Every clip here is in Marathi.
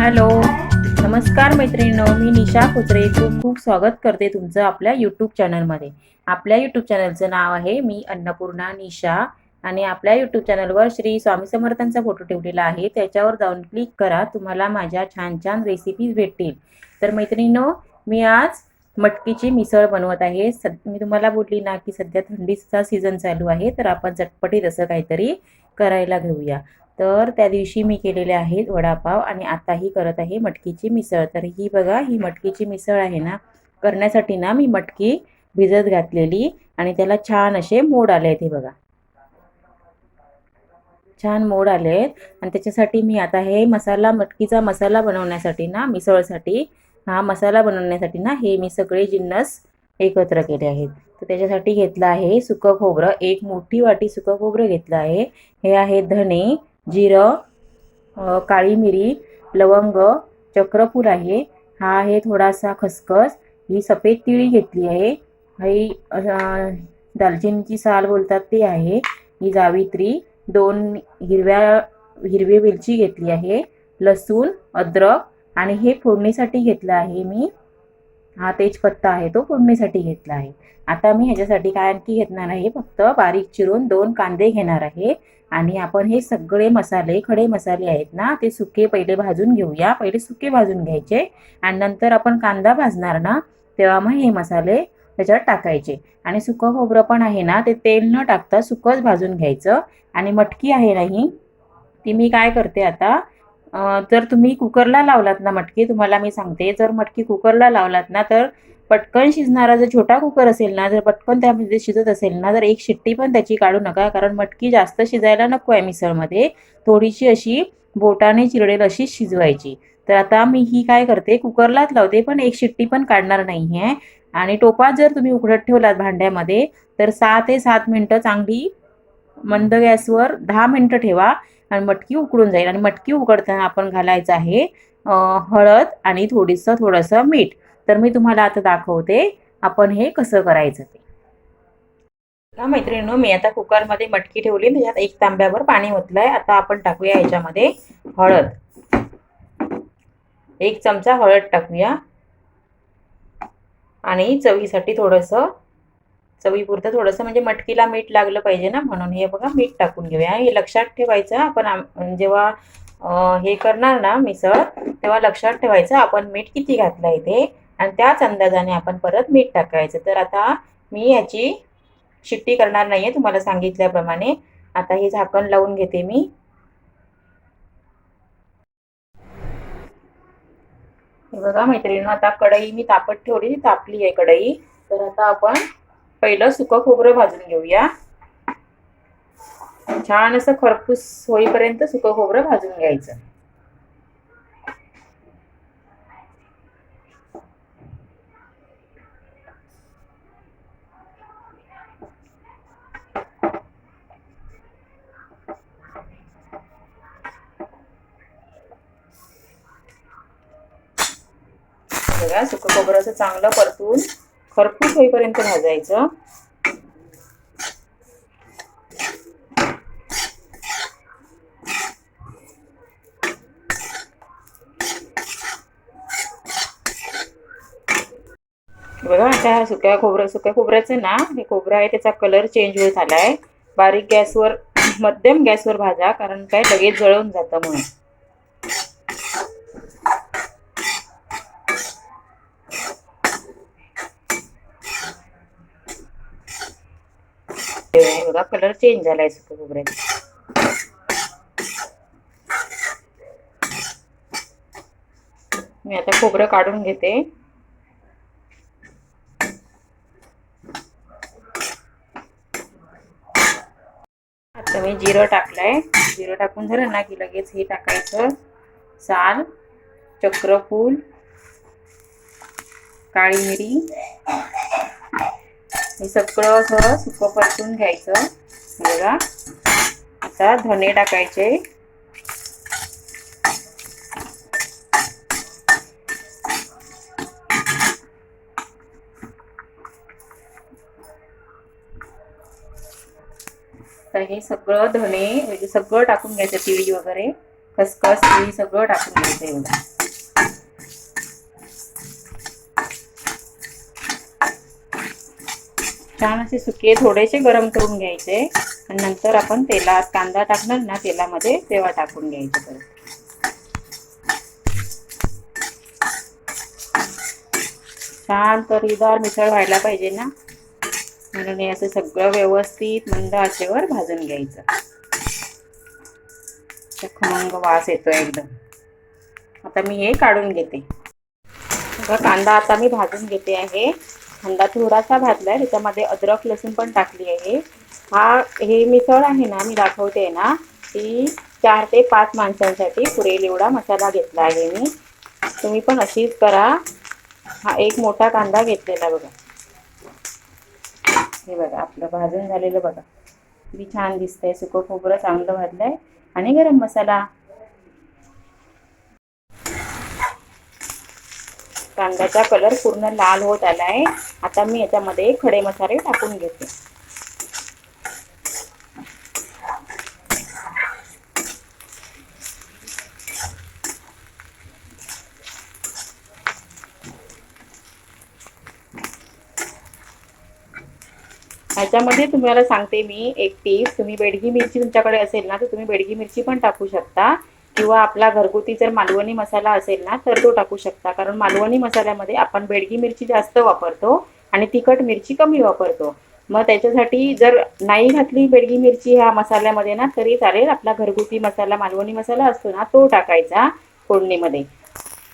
हॅलो. नमस्कार मैत्रिणींनो मी निशा खोचरे. खूप खूप स्वागत करते तुमचं आपल्या यूट्यूब चॅनलमध्ये आपल्या यूट्यूब चॅनलचं नाव आहे मी अन्नपूर्णा निशा आणि आपल्या यूट्यूब चॅनलवर श्री स्वामी समर्थांचा फोटो ठेवलेला आहे. त्याच्यावर जाऊन क्लिक करा तुम्हाला माझ्या छान छान रेसिपीज भेटतील. तर मैत्रिणींनो मी आज मटकीची मिसळ बनवत आहे. सद मी तुम्हाला बोलली ना की सध्या थंडीचा सीझन चालू आहे तर आपण चटपटीत असं काहीतरी करायला घेऊया. तर त्या दिवशी मी केलेले आहेत वडापाव आणि आताही करत आहे मटकीची मिसळ. तर ही बघा ही मटकीची मिसळ आहे ना करण्यासाठी ना मी मटकी भिजत घातलेली आणि त्याला छान असे मोड आले आहेत हे बघा. छान मोड आले आहेत आणि त्याच्यासाठी मी आता हे मसाला मटकीचा मसाला बनवण्यासाठी ना मिसळसाठी हा मसाला बनवण्यासाठी ना हे मी सगळे जिन्नस एकत्र केले आहेत. तर त्याच्यासाठी घेतलं आहे सुकं खोबरं एक मोठी वाटी सुकं खोबरं घेतलं आहे. हे आहे धणे जिरं काळी मिरी लवंग चक्रफूल आहे. हा आहे थोडासा खसखस. ही सफेद तिळी घेतली आहे. ही दालचिनीची साल बोलतात ते आहे. ही जावित्री दोन हिरव्या हिरवी वेलची घेतली आहे. लसूण अद्रक आणि हे फोडणीसाठी घेतलं आहे मी. हा तेजपत्ता आहे तो फोडणीसाठी घेतला आहे. आता मी ह्याच्यासाठी काय आणखी घेतणार आहे? फक्त बारीक चिरून दोन कांदे घेणार आहे. आणि आपण हे सगळे मसाले खडे मसाले आहेत ना ते सुके पहिले भाजून घेऊया. पहिले सुके भाजून घ्यायचे आणि नंतर आपण कांदा भाजणार ना तेव्हा मग हे मसाले त्याच्यावर टाकायचे. आणि सुकं खोबरं पण आहे ना ते तेल न टाकता सुकंच भाजून घ्यायचं. आणि मटकी आहे ना ही ती मी काय करते आता जर तुम्ही कुकरला लावलात ना मटकी तुम्हाला मी सांगते जर मटकी कुकरला लावलात ना तर पटकन शिजणारा जर छोटा कुकर असेल ना जर पटकन त्यामध्ये शिजत असेल ना तर एक शिट्टी पण त्याची काढू नका कारण मटकी जास्त शिजायला नको आहे मिसळमध्ये. थोडीशी अशी बोटाने चिरडेल अशी शिजवायची. तर आता मी ही काय करते कुकरलाच लावते पण एक शिट्टी पण काढणार नाही आहे आणि टोपात जर तुम्ही उघडत ठेवलात भांड्यामध्ये तर सहा ते सात मिनटं चांगली मंद गॅसवर दहा मिनटं ठेवा आणि मटकी उकडून जाईल. आणि मटकी उकडताना आपण घालायचं आहे हळद आणि थोडीसं थोडंसं मीठ. तर मी तुम्हाला आता दाखवते आपण हे कसं करायचं ते. का मैत्रिणींनो मी आता कुकरमध्ये मटकी ठेवली त्याच्यात एक तांब्यावर पाणी ओतलंय. आता आपण टाकूया ह्याच्यामध्ये हळद. एक चमचा हळद टाकूया. आणि चवीसाठी थोडंसं चवीपुरतं थोडंसं म्हणजे मटकीला मीठ लागलं पाहिजे ना म्हणून हे बघा मीठ टाकून घेऊया. हे लक्षात ठेवायचं आपण जेव्हा हे करणार ना मिसळ तेव्हा लक्षात ठेवायचं आपण मीठ किती घातलं आहे ते. आणि त्याच अंदाजाने आपण परत मीठ टाकायचं. तर आता मी ह्याची शिट्टी करणार नाही आहे तुम्हाला सांगितल्याप्रमाणे. आता हे झाकण लावून घेते मी. हे बघा मैत्रिणी आता कढई मी तापत ठेवली तापली आहे कढई. तर आता आपण पहिलं सुकं खोबरं भाजून घेऊया. छान असं खरपूस होईपर्यंत सुकं खोबरं भाजून घ्यायचं. बघा सुकं खोबरं असं चांगलं परतून खरपूस होईपर्यंत भाजायचं. बघा आता ह्या सुक्या खोबरं सुक्या खोबऱ्याचं ना हे खोबरं आहे त्याचा कलर चेंज होत आलाय. बारीक गॅसवर मध्यम गॅसवर भाजा कारण काय लगेच जळून जातं म्हणून. हे बघा कलर चेंज झालाय सुक्या खोबऱ्याचा. मी आता खोबरं काढून घेते. आता मी जिरं टाकलंय. जिरं टाकून झालं ना की लगेच हे टाकायचं. साल चक्रफूल काळी मिरी हे सगळं असं सुकं परतून घ्यायचं बघा. आता धने टाकायचे. तर हे सगळं धने म्हणजे सगळं टाकून घ्यायचं तिळी वगैरे. खसखस तिळी सगळं टाकून घ्यायचं एवढं छान असे सुके थोडेसे गरम करून घ्यायचे. आणि नंतर आपण तेलात कांदा टाकणार ना तेलामध्ये तेव्हा टाकून घ्यायचे परत. छान तरीदार मिसळ व्हायला पाहिजे ना. म्हणून हे असं सगळं व्यवस्थित मंद आचेवर भाजून घ्यायचं. असा खमंग वास येतो एकदम. आता मी हे काढून घेते. कांदा आता मी भाजून घेते आहे. कांदा थोडासा भाजलाय त्याच्यामध्ये अद्रक लसूण पण टाकली आहे. हा हे मिसळ आहे ना मी दाखवते ना ती चार ते पाच माणसांसाठी पुरेल एवढा मसाला घेतला आहे मी. तुम्ही पण अशीच करा. हा एक मोठा कांदा घेतलेला बघा. हे बघा आपलं भाजून झालेलं बघा. किती छान दिसतंय सुकं खोबरं चांगलं भाजलंय. आणि गरम मसाला. कांद्याचा कलर पूर्ण लाल होत आलाय. आता मी याच्यामध्ये खडे मसाले टाकून घेते. ह्याच्यामध्ये तुम्हाला सांगते मी एक टीप तुम्ही बेडगी मिरची तुमच्याकडे असेल ना तर तुम्ही बेडगी मिरची पण टाकू शकता. किंवा आपला घरगुती जर मालवणी मसाला असेल ना तर तो टाकू शकता. कारण मालवणी मसाल्यामध्ये आपण बेडगी मिरची जास्त वापरतो आणि तिखट मिरची कमी वापरतो. मग त्याच्यासाठी जर नाही घातली बेडगी मिरची ह्या मसाल्यामध्ये ना तरी चालेल. आपला घरगुती मसाला मालवणी मसाला असतो ना तो टाकायचा फोडणीमध्ये.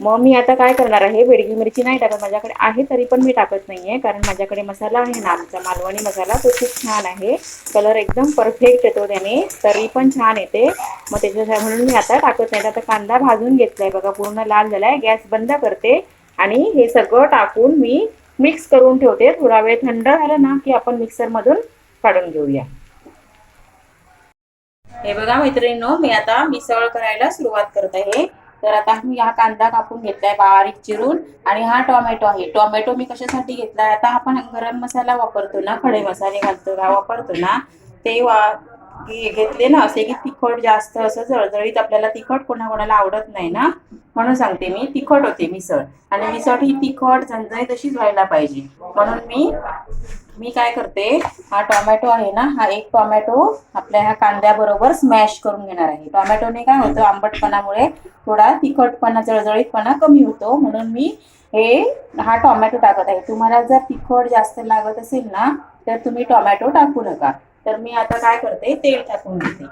मग मी आता काय करणार आहे बेडगी मिरची नाही टाकत माझ्याकडे आहे तरी पण मी टाकत नाही आहे कारण माझ्याकडे मसाला आहे ना आमचा मालवणी मसाला तो खूप छान आहे. कलर एकदम परफेक्ट येतो त्याने तरी पण छान येते. मग त्याच्यासाठी म्हणून मी आता टाकत नाही आता कांदा भाजून घेतलाय बघा पूर्ण लाल झालाय गॅस बंद करते. आणि हे सगळं टाकून मी मिक्स करून ठेवते थोडा वेळ थंड झालं ना की आपण मिक्सरमधून काढून घेऊया. हे बघा मैत्रिणींनो मी आता मिसळ करायला सुरुवात करत आहे. तर आता मी हा कांदा कापून घेतलाय बारीक चिरून आणि हा टोमॅटो आहे. टोमॅटो मी कशासाठी घेतलाय? आता आपण गरम मसाला वापरतो ना खडे मसाले घालतो ना वापरतो ना ते वा घेतले ना असे की तिखट जास्त असं जळजळीत आपल्याला तिखट कोणाकोणाला आवडत नाही ना म्हणून सांगते मी तिखट होते मिसळ. आणि मिसळ ही तिखट झणझणीत तशीच व्हायला पाहिजे. म्हणून मी मी काय करते हा टोमॅटो आहे ना हा एक टोमॅटो आपल्या ह्या कांद्याबरोबर स्मॅश करून घेणार आहे. टोमॅटोने काय होतं आंबटपणामुळे थोडा तिखटपणा जळजळीतपणा कमी होतो. म्हणून मी हे हा टोमॅटो टाकत आहे. तुम्हाला जर तिखट जास्त लागत असेल ना तर तुम्ही टोमॅटो टाकू नका. तर मी आता काय करते तेल टाकून घेते.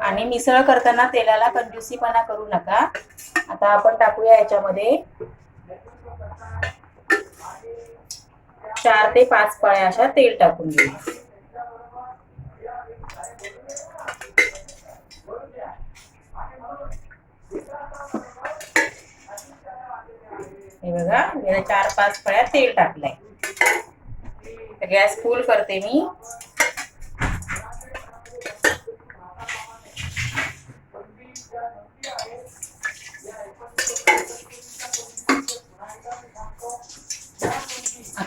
आणि मिसळ करताना तेलाला कंजूसीपणा करू नका. आता आपण टाकूया याच्यामध्ये. चार ते पाच पळ्या अशा तेल टाकून घेऊ. हे बघा मी चार पाच पळ्या तेल टाकलंय. गॅस फुल करते मी.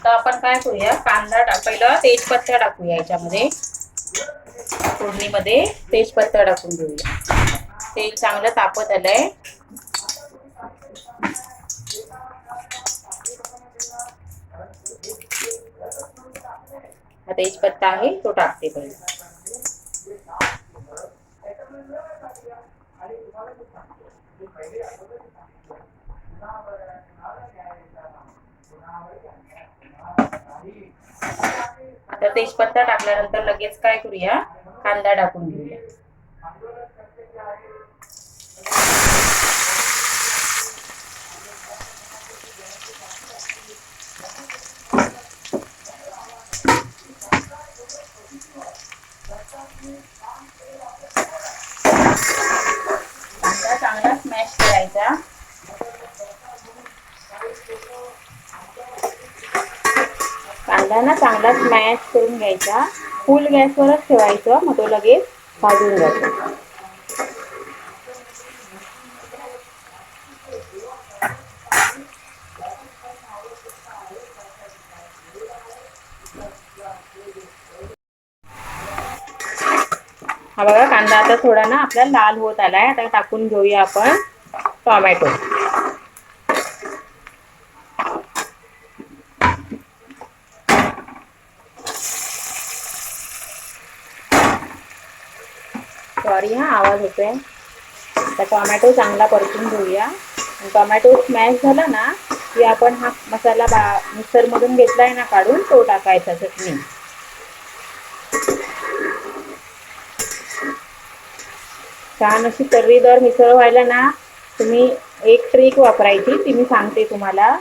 आता आपण काय करूया? कांदा टाक पहिलं तेजपत्ता टाकूया याच्यामध्ये. फोडणीमध्ये तेजपत्ता टाकून घेऊया. तेल चांगलं तापत आलंय. हा तेजपत्ता आहे तो टाकते पहिले. आता तेजपत्ता टाकल्यानंतर लगेच काय करूया? कांदा टाकून घेऊया. कांदा चांगला स्मॅश करायचा. कांदा ना चांगला स्मॅश करून घ्यायचा. फुल गॅसवरच ठेवायचं. मग तो लगेच भाजून जातो हा बघा कांदा आता थोडा ना आपला लाल होत आलाय. आता टाकून घेऊया आपण टोमॅटो. सॉरी हा आवाज होतोय आता टोमॅटो चांगला परतून घेऊया. टोमॅटो स्मॅश झाला ना की आपण हा मसाला बा मिक्सरमधून घेतलाय ना काढून तो टाकायचा चटणी. छान अशी तर्रीदार मिसळ व्हायला ना तुम्ही एक ट्रिक वापरायची ती मी सांगते तुम्हाला.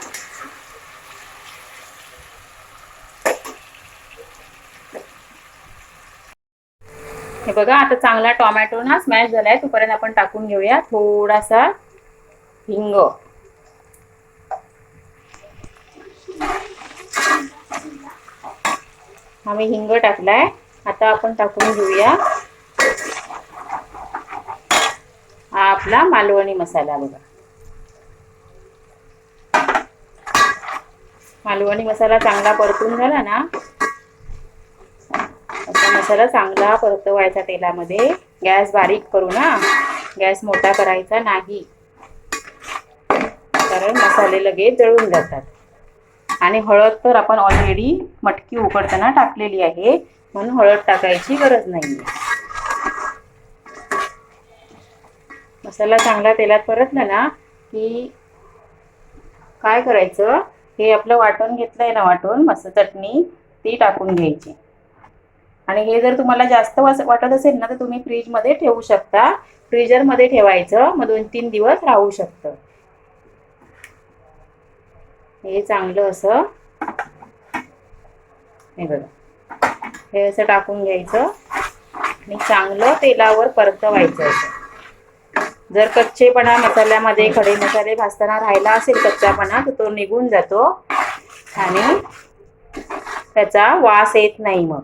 हे बघा आता चांगला टोमॅटो ना स्मॅश झालाय. तोपर्यंत आपण टाकून घेऊया थोडासा हिंग. आम्ही हिंग टाकलाय. आता आपण टाकून घेऊया हा आपला मालवणी मसाला बघा. मालवणी मसाला चांगला परतून झाला ना मसाला चांगला परतवायचा तेलामध्ये. गॅस बारीक करू ना. गॅस मोठा करायचा नाही. कारण मसाले लगेच जळून जातात. आणि हळद तर आपण ऑलरेडी मटकी उकडताना टाकलेली आहे. म्हणून हळद टाकायची गरज नाही मसाला चांगला तेलात परतला ना की काय करायचं? हे आपलं वाटून घेतलंय ना वाटून मस्त चटणी ती टाकून घ्यायची. आणि हे जर तुम्हाला जास्त वास- वाटत असेल ना तर तुम्ही फ्रीजमध्ये ठेवू शकता. फ्रीजरमध्ये ठेवायचं. मग दोन तीन दिवस राहू शकतं. हे चांगलं असं. हे बघा. हे असं टाकून घ्यायचं. आणि चांगलं तेलावर परतवायचं असं. जर कच्चेपणा मसाल्यामध्ये खडे मसाले भाजताना राहिला असेल कच्चापणा तर तो निघून जातो. आणि त्याचा वास येत नाही मग.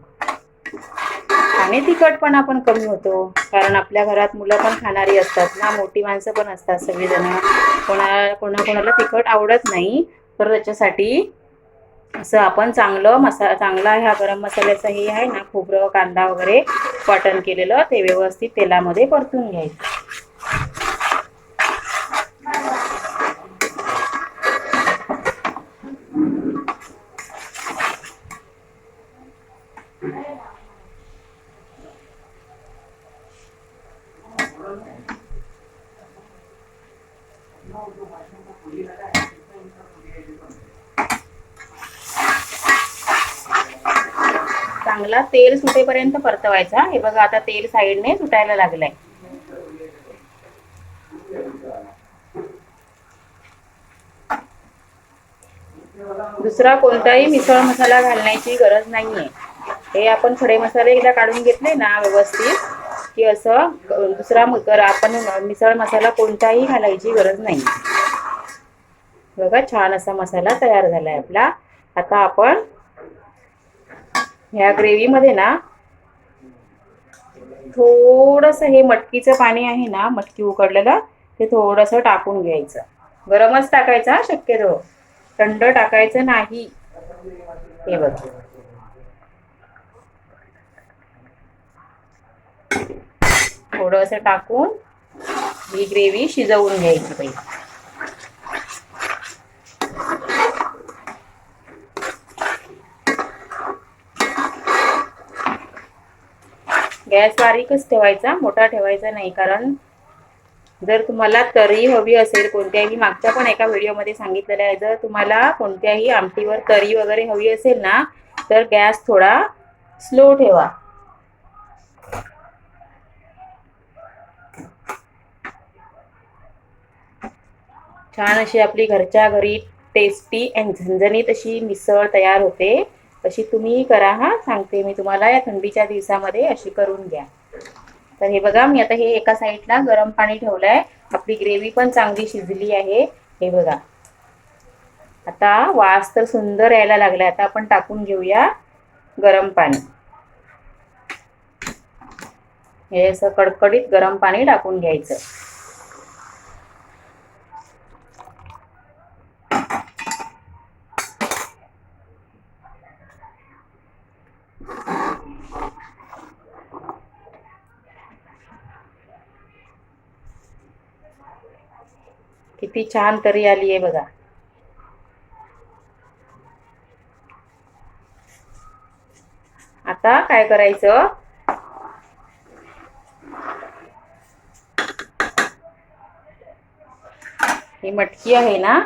आणि तिखटपणा पण कमी होतो. कारण आपल्या घरात मुलं पण खाणारी असतात ना मोठी माणसं पण असतात सगळीजण. कोणा कोणा कोणाला तिखट आवडत नाही. तर त्याच्यासाठी असं आपण चांगलं मसा चांगला ह्या गरम मसाल्याचं हे आहे ना खोबरं कांदा वगैरे वाटण केलेलं ते व्यवस्थित तेलामध्ये परतून घ्यायचं. चांगला तेल सुटेपर्यंत परतवायचा. हे बघा आता तेल साईडने सुटायला लागलंय. दुसरा कोणताही मिसळ मसाला घालण्याची गरज नाहीये. हे आपण खडे मसाले एकदा काढून घेतले ना व्यवस्थित की असं दुसरा आपण मिसळ मसाला कोणताही घालायची गरज नाही. बघा छान असा मसाला तयार झालाय आपला. आता आपण ह्या ग्रेव्हीमध्ये ना थोडंसं हे मटकीचं पाणी आहे ना मटकी उकडलेलं ते थोडंसं टाकून घ्यायचं. गरमच टाकायचं हा शक्यतो. थंड टाकायचं नाही. हे बघ. थोडंसं टाकून ही ग्रेव्ही शिजवून घ्यायची पाहिजे गॅस बारीकच ठेवायचा मोठा ठेवायचा नाही कारण जर तुम्हाला तरी हवी असेल कोणत्याही मागच्या पण एका व्हिडिओमध्ये सांगितलेलं आहे जर तुम्हाला कोणत्याही आमटीवर तरी वगैरे हवी असेल ना तर गॅस थोडा स्लो ठेवा. छान अशी आपली घरच्या घरी टेस्टी अँड झणझणीत अशी मिसळ तयार होते. अशी तुम्ही करा हा? सांगते मी तुम्हाला या थंडीच्या दिवसामध्ये अशी करून घ्या. तर हे बघा मी आता हे एका साईडला गरम पाणी ठेवलंय. आपली ग्रेव्ही पण चांगली शिजली आहे. हे बघा. आता वास तर सुंदर यायला लागलाय. आता आपण टाकून घेऊया गरम पाणी. हे असं कडकडीत गरम पाणी टाकून घ्यायचं. किती छान तरी आली आहे बघा. आता काय करायचं? ही मटकी आहे ना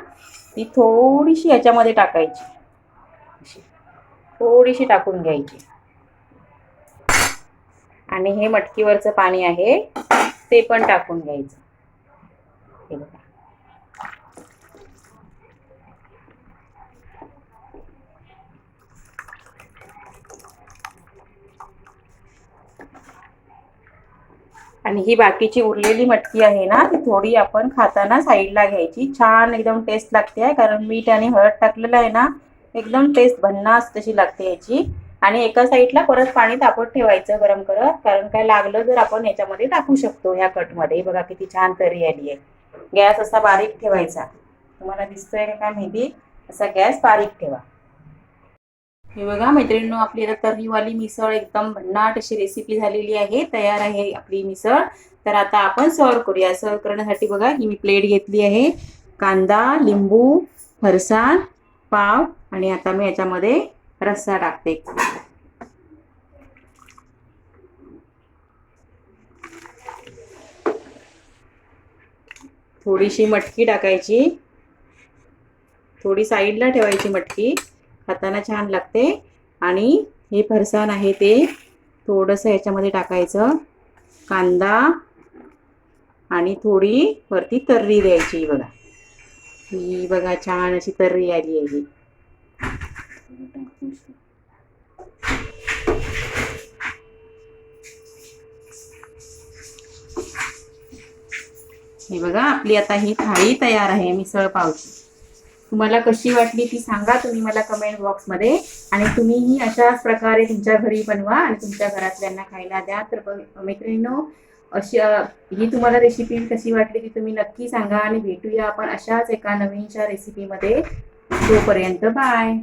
ती थोडीशी याच्यामध्ये टाकायची. थोडीशी टाकून घ्यायची. आणि हे मटकीवरचं पाणी आहे ते पण टाकून घ्यायचं. हे बघा. आणि ही बाकीची उरलेली मटकी आहे ना ती थोडी आपण खाताना साईडला घ्यायची. छान एकदम टेस्ट लागते आहे कारण मीठ आणि हळद टाकलेलं आहे ना एकदम टेस्ट भन्नास तशी लागते याची आणि एका साईडला परत पाणी तापत ठेवायचं गरम करत कारण काय लागलं तर आपण याच्यामध्ये टाकू शकतो ह्या कटमध्ये बघा किती छान तरी आली आहे. गॅस असा बारीक ठेवायचा. तुम्हाला दिसतोय का काय माहिती? असा गॅस बारीक ठेवा. हे बघा मैत्रिणींनो आपली आता तर्रीवाली मिसळ एकदम भन्नाट अशी रेसिपी झालेली आहे. तयार आहे आपली मिसळ. तर आता आपण सर्व करूया. सर्व करण्यासाठी बघा ही मी प्लेट घेतली आहे. कांदा लिंबू फरसाण पाव आणि आता मी याच्यामध्ये रस्सा टाकते. थोडीशी मटकी टाकायची. थोडी साईडला ठेवायची मटकी. खाताना छान लागते. आणि हे फरसाण आहे ते थोडंसं याच्यामध्ये टाकायचं. कांदा आणि थोडी वरती तर्री द्यायची बघा. ही बघा छान अशी तर्री आली आहे ही. हे बघा आपली आता ही थाळी तयार आहे मिसळ पावची. तुम्हाला कशी वाटली ती सांगा तुम्ही मला कमेंट बॉक्समध्ये आणि तुम्हीही अशाच प्रकारे तुमच्या घरी बनवा आणि तुमच्या घरातल्यांना खायला द्या. तर मैत्रिणीनो अशी ही तुम्हाला रेसिपी कशी वाटली ती तुम्ही नक्की सांगा आणि भेटूया आपण अशाच एका नवीनशा रेसिपीमध्ये तोपर्यंत बाय